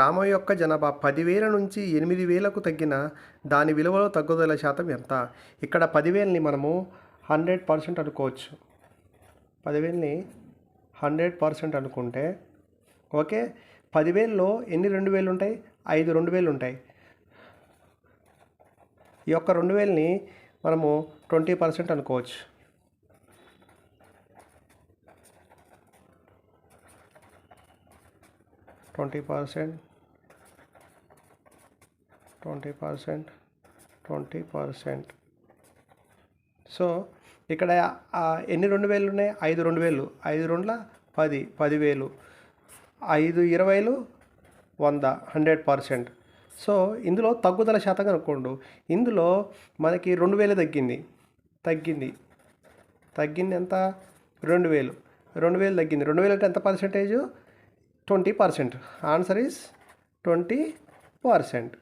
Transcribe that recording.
గ్రామం యొక్క జనాభా పదివేల నుంచి ఎనిమిది వేలకు తగ్గిన దాని విలువలో తగ్గుదల శాతం ఎంత? ఇక్కడ పదివేలని మనము హండ్రెడ్ పర్సెంట్ అనుకోవచ్చు. పదివేలని హండ్రెడ్ పర్సెంట్ అనుకుంటే ఓకే పదివేల్లో ఎన్ని రెండు వేలు ఉంటాయి? ఐదు రెండు వేలు ఉంటాయి. ఈ యొక్క రెండు వేలని మనము ట్వంటీ పర్సెంట్ అనుకోవచ్చు. Twenty percent twenty percent twenty percent. So ఇక్కడ ఎన్ని రెండు వేలు ఉన్నాయి? ఐదు రెండు వేలు. ఐదు రెండుల పది పదివేలు. ఐదు ఇరవైలు వంద హండ్రెడ్ పర్సెంట్. సో ఇందులో తగ్గుదల శాతం కనుక్కోండు ఇందులో మనకి రెండు వేలు తగ్గింది. తగ్గింది. తగ్గింది ఎంత? రెండు వేలు. రెండు వేలు తగ్గింది. రెండు వేలు అంటే ఎంత percentage? Twenty percent. Answer is twenty percent.